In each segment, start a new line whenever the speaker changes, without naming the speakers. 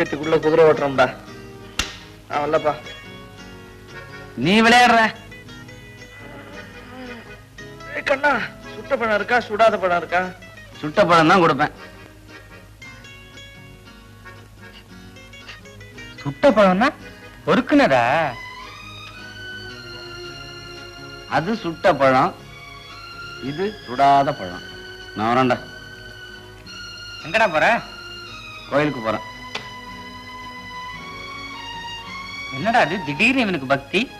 சட்டிக்குள்ள குதிரை ஓட்டுறோம்டா. நான் வரலப்பா
நீ விளையாடுற.
கண்ணா சுட்ட பழம் இருக்கா சுடாத பழம் இருக்கா?
சுட்ட பழம் தான் கொடுப்பேன்.
சுட்ட பழம்னா பொறுக்குனதா?
அது சுட்ட பழம் இது சுடாத பழம். நான் வரேன்டா.
எங்கடா போற?
கோயிலுக்கு போறேன்.
என்னடா அது திடீர்னு இவனுக்கு பக்தி.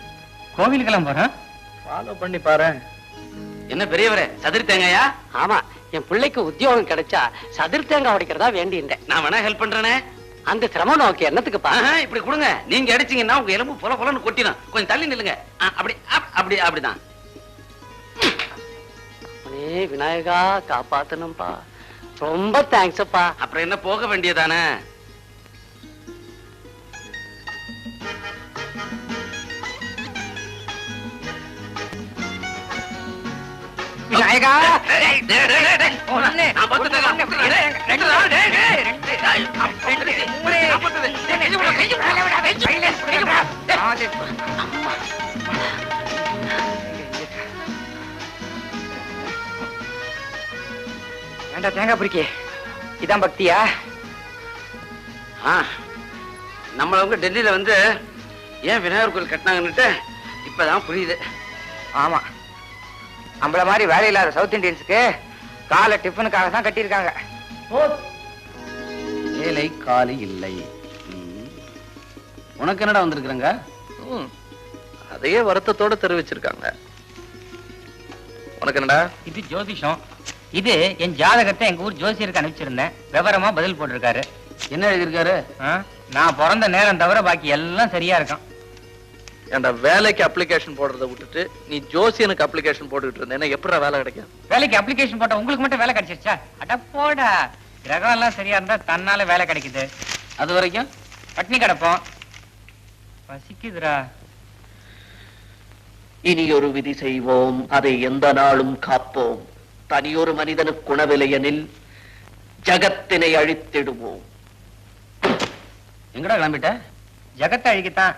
கோவிலுக்கெல்லாம் போறான்
ஃபாலோ பண்ணி பாரு.
என்ன பெரியவரே சதுரி தேங்காயா?
ஆமா என் பிள்ளைக்கு உத்தியோகம் கிடைச்சா சதுர் தேங்காய் உடைக்கிறதா வேண்டியிருந்தேன்.
நான் வேணா ஹெல்ப் பண்றேனே.
அந்த சிரமம் நோக்கி என்னத்துக்குப்பா
இப்படி கொடுங்க. நீங்க அடிச்சீங்கன்னா உங்க எலும்பு பொல பொலன்னு கொட்டிடும். கொஞ்சம் தள்ளி நில்லுங்க. அப்படி அப்- அப்படி அப்படிதான்.
விநாயகா காப்பாத்தணும்பா. ரொம்ப தேங்க்ஸ் அப்பா.
அப்புறம் என்ன போக வேண்டியதானே? விடு.
ஏண்டா தேங்காய் பொறுக்கி இதான் பக்தியா?
நம்மளவங்க டெல்லியில வந்து ஏன் விநாயகர் கோயில் கட்டினாங்கன்னுட்டு இப்பதான் புரியுது.
ஆமா. நம்மள மாதிரி வேலை இல்லாத சவுத் இந்தியன்ஸுக்கு காலை டிஃபனுக்காக தான் கட்டியிருக்காங்க.
வேலை காலி இல்லை. உனக்கு என்னடா வந்திருக்கிறங்க.
அதையே வருத்தத்தோட தெரிவிச்சிருக்காங்க. உனக்கு என்னடா?
இது ஜோதிஷம். இது என் ஜாதகத்தை எங்க ஊர் ஜோசியருக்கு அனுப்பிச்சிருந்தேன். விவரமா பதில் போட்டிருக்காரு.
என்ன எழுதியிருக்காரு?
ஆ? நான் பிறந்த நேரம் தவிர பாக்கி எல்லாம் சரியா இருக்கான்
ஏன்டா வேலைக்கு அப்ளிகேஷன் போடுறத விட்டுட்டு நீ ஜோசியனுக்கு அப்ளிகேஷன் போட்டுக்கிட்டு இருந்தேன்னா எப்படா வேலை கிடைக்கும்?
வேலைக்கு அப்ளிகேஷன் போட்டா உங்களுக்கு மட்டும் வேலை கிடைச்சிருச்சா? அட போடா. கிரகம் எல்லாம் சரியா இருந்தா தன்னால வேலை கிடைக்குது.
அது வரைக்கும்
பட்னி கிடப்போம். பசிக்குதுடா.
இனி ஒரு விதி செய்வோம். அதை எந்த நாளும் காப்போம். தனியொரு மனிதனுக்கு குணவிலையனில் ஜகத்தினை அழித்திடுவோம்.
எங்கடா கிளம்பிட்ட?
ஜெகத்தை அழிக்கத்தான்.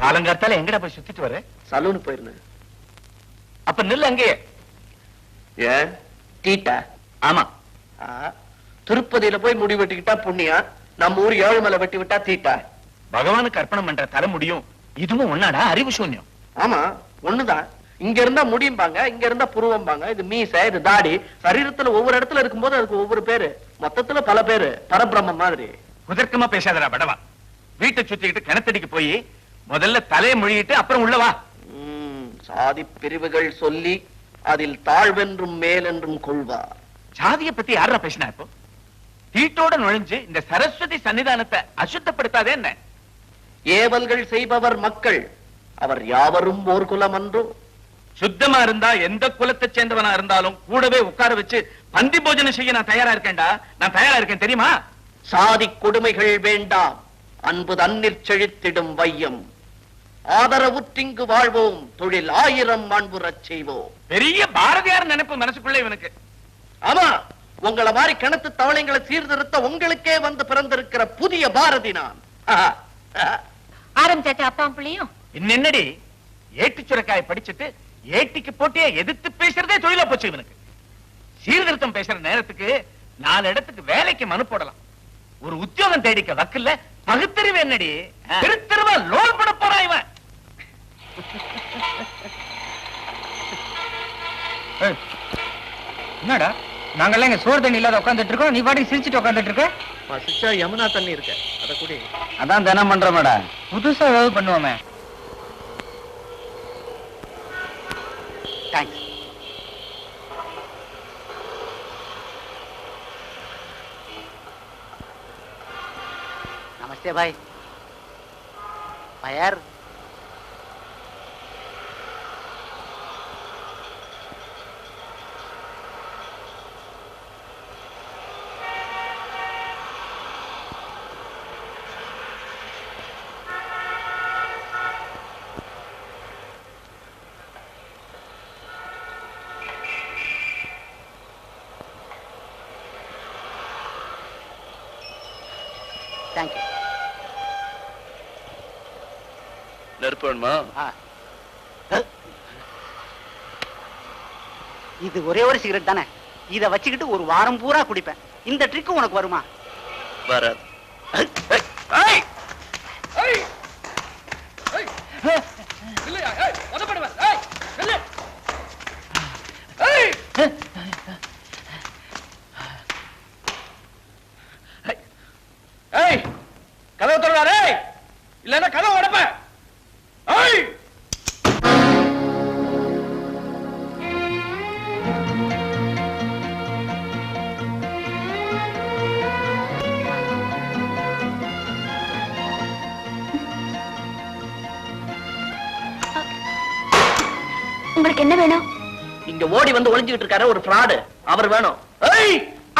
காலங்காத்தால எங்கடா போய் சுத்திட்டு வர?
சலூனுக்கு போயிருந்தேன்.
அப்ப நில்லு அங்கேயே.
ஏன் டீட்டா
ஆமா.
திருப்பதியில போய் முடி வெட்டிக்கிட்டா புண்ணியம் நம்ம ஊர் ஏழுமலை வெட்டி விட்டா தீட்டா.
பகவானுக்கு அர்ப்பணம் பண்ற தலை முடியும். இதுவும் ஒன்னாடா அறிவு சூன்யம்.
ஆமா ஒண்ணுதான். இங்க இருந்தா முடியும்பாங்க இங்க இருந்தா புருவம்பாங்க. இது மீசை இது தாடி. சரீரத்துல ஒவ்வொரு இடத்துல இருக்கும்போது அதுக்கு ஒவ்வொரு பேரு. மொத்தத்துல பல பேரு. பரபிரம்மம் மாதிரி.
குதர்க்கமா பேசாதடா படவா. வீட்டை சுத்திக்கிட்டு கிணத்தடிக்கு போய் முதல்ல தலையை மொழியிட்டு அப்புறம் உள்ள வா.
ம், சாதி பிரிவுகள் சொல்லி அதில் தாழ்வென்றும் மேலென்றும் கொள்வார்
ஜாதிய பத்தி யாரா பேசினா இப்போ? வீட்டோட நுழைஞ்சு இந்த சரஸ்வதி சன்னிதானத்தை அசுத்தப்படுத்தாதே என்ன?
ஏவல்கள் செய்பவர் மக்கள் அவர் யாவரும் ஓர் குலம் அன்றோ?
சுத்தமா இருந்தா எந்த குலத்தை சேர்ந்தவனா இருந்தாலும் கூடவே உட்கார வச்சு பந்தி போஜனம் செய்ய நான் தயாரா இருக்கேன்டா. நான் தயாரா இருக்கேன் தெரியுமா?
சாதி கொடுமைகள் வேண்டாம். அன்பு தன்னிற் செழித்திடும் வையம். ஆதரவுற்றிங்கு வாழ்வோம். தொழில் ஆயிரம் மாண்புறச் செய்வோம்.
பெரிய பாரதியார் நினைப்பு மனசுக்குள்ள இவனுக்கு.
ஆமா உங்கள மாதிரி கிணத்து தவளைங்களை சீர்திருத்த உங்களுக்கே வந்து பிறந்திருக்கிற புதிய பாரதி நான்.
ஆரம்பிச்சாச்சா அப்பா பிள்ளையும்?
என்னடி? ஏட்டு சுரக்காய் படிச்சுட்டு ஏட்டிக்கு போட்டியே எதிர்த்து பேசுறதே தொழிலா போச்சு இவனுக்கு. சீர்திருத்தம் பேசுற நேரத்துக்கு நாலு இடத்துக்கு வேலைக்கு மனு போடலாம். ஒரு உத்தியோகம் தேடிக்க வக்கில்ல பகுத்தறிவு என்னடி? தெரு
நாங்கெல்லாம் எங்க சோறு தண்ணி இல்லாத உட்காந்துட்டு இருக்கோம். நீ பாட்டுக்கு சிரிச்சுட்டு உட்காந்துட்டு இருக்க?
சிச்சா யமுனா தண்ணி இருக்க. அத குடி.
அதான் தினம் பண்ற மேடம் புதுசா ஏதாவது பண்ணுவோமே.
Thanks namaste bye பயார் thank you
நெருப்பு வேணுமா?
இது ஒரே ஒரு சிகரெட் தானே? இதை வச்சுக்கிட்டு ஒரு வாரம் பூரா குடிப்பேன். இந்த ட்ரிக்கு உனக்கு வருமா?
வராது.
இங்க ஓடி வந்து ஒளிஞ்சுக்கிட்டு இருக்காரு ஒரு ஃப்ராடு அவர் வேணும்.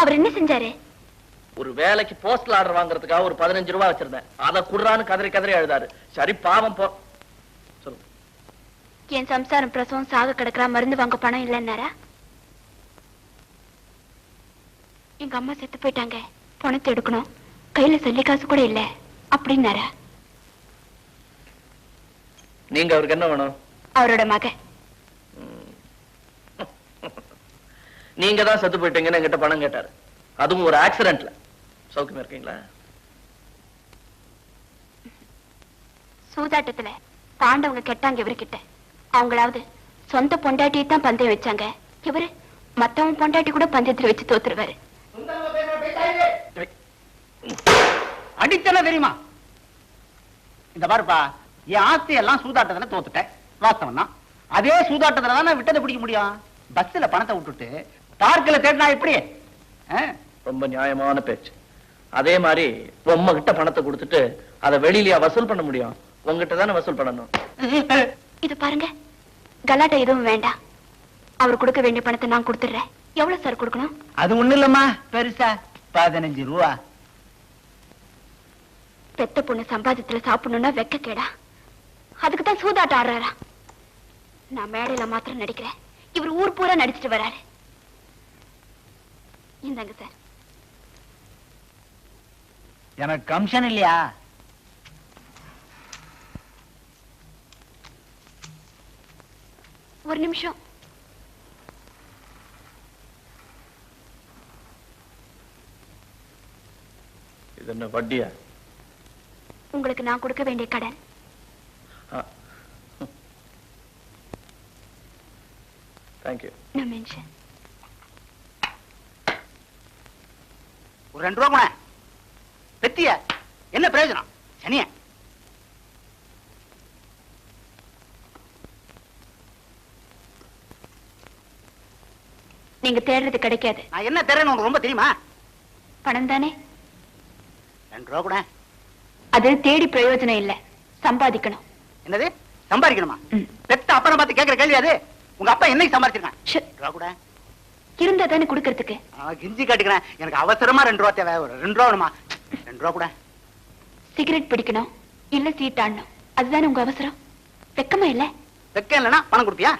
அவர் என்ன செஞ்சாரு?
ஒரு வேலைக்கு போஸ்டல் ஆர்டர் வாங்குறதுக்காக ஒரு பதினஞ்சு ரூபாய் வச்சிருந்தேன். அத குடுறான்னு கதறி கதறி அழுதாரு. சரி பாவம் போ. சொல்லு.
என் சம்சாரம் பிரசவம் சாக கிடக்குறா மருந்து வாங்க பணம் இல்லைன்னாரா? எங்க அம்மா செத்து போயிட்டாங்க. பணத்தை எடுக்கணும். கையில சொல்லி காசு கூட இல்ல. அப்படின்னாரா?
நீங்க அவருக்கு என்ன வேணும்?
அவரோட மக
நீங்க தான் செத்து போயிட்டீங்கன்னு என்கிட்ட பணம் கேட்டாரு. அதுவும் ஒரு ஆக்சிடென்ட்ல சௌக்கியமா இருக்கீங்களா?
சூதாட்டத்துல பாண்டவங்க கெட்டாங்க இவர்கிட்ட. அவங்களாவது சொந்த பொண்டாட்டியை தான் பந்தயம் வச்சாங்க. இவரு மத்தவன் பொண்டாட்டி கூட பந்தயத்துல வச்சு தோத்துருவாரு.
அடித்தன தெரியுமா? இந்த பாருப்பா என் ஆஸ்தி எல்லாம் சூதாட்டத்துல தோத்துட்டேன். வாஸ்தவம் தான் அதே சூதாட்டத்துல தான் நான் விட்டதை பிடிக்க முடியும். பஸ்ல பணத்தை விட்டுட்டு பார்க்கல தேடினா எப்படி?
ரொம்ப நியாயமான பேச்சு. அதே மாதிரி உம்ம கிட்ட பணத்தை கொடுத்துட்டு அதை வெளியிலயா வசூல் பண்ண முடியும். உங்ககிட்ட தானே வசூல் பண்ணணும்.
இது பாருங்க. கலாட்டா எதுவும் வேண்டாம். அவர் கொடுக்க வேண்டிய பணத்தை நான் கொடுத்துடுறேன். எவ்வளவு சார் கொடுக்கணும்?
அது ஒண்ணு இல்லம்மா பெருசா. பதினஞ்சு ரூபா.
பெத்த பொண்ணு சம்பாதித்துல சாப்பிடணும்னா வெக்க கேடா அதுக்கு தான் சூதாட்டம் ஆடுறாரா. நான் மேடையில மாத்திரம் நடிக்கிறேன். இவர் ஊர் பூரா நடிச்சிட்டு வராரு. இந்தாங்க சார்.
எனக்கு கமிஷன் இல்லையா?
ஒரு நிமிஷம்.
இது என்ன வட்டியா?
உங்களுக்கு நான் கொடுக்க வேண்டிய கடன்.
தேங்க்யூ
நான் மென்ஷன்
ஒரு ரெண்டு ரூபா பெத்திய என்ன பிரயோஜனம்? சனிய.
நீங்க தேடுறது கிடைக்காது.
நான் என்ன தரேன்னு உனக்கு ரொம்ப தெரியுமா?
பணம் தானே?
ரெண்டு ரூபா கூட.
அது தேடி பிரயோஜனம் இல்ல. சம்பாதிக்கணும்.
என்னது? சம்பாதிக்கணுமா. பெத்த அப்பனை பார்த்து கேட்கிற கேள்வி அது. உங்க அப்பா என்னைக்கு சம்பாதிச்சிருக்கான் ரூபா கூட.
இருந்தா தானே கொடுக்கறதுக்கு
கிஞ்சி காட்டுக்கிறேன். எனக்கு அவசரமா ரெண்டு ரூபா தேவை. ரெண்டு ரூபா வேணுமா? ரெண்டு ரூபா கூட.
சிகரெட் பிடிக்கணும். இல்ல சீட்டாடணும் அதுதானே உங்க அவசரம்? வெக்கமா இல்ல?
வெக்கம் இல்லைன்னா பணம் கொடுப்பியா?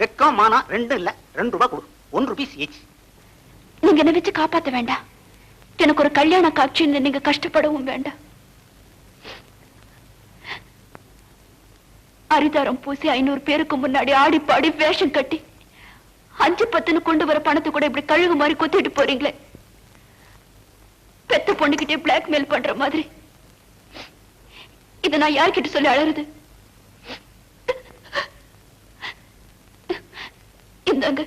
வெக்கம் மானம் ரெண்டும் இல்ல. ரெண்டு ரூபா கொடு. ஒன் ருபீஸ் ஈச்
நீங்க என்ன வச்சு காப்பாத்த வேண்டாம். எனக்கு ஒரு கல்யாண காட்சின்னு நீங்க கஷ்டப்படவும் வேண்டாம். அரிதாரம் பூசி ஐநூறு பேருக்கு முன்னாடி ஆடி பாடி வேஷம் கட்டி அஞ்சு பத்துன்னு கொண்டு வர பணத்தை கூட இப்படி கழுகு மாதிரி கொத்திட்டு போறீங்களே? பெத்த பொண்ணுகிட்டே பிளாக்மெயில் பண்ற மாதிரி. இத நான் யார்கிட்ட சொல்லி அழறது? இந்தாங்க.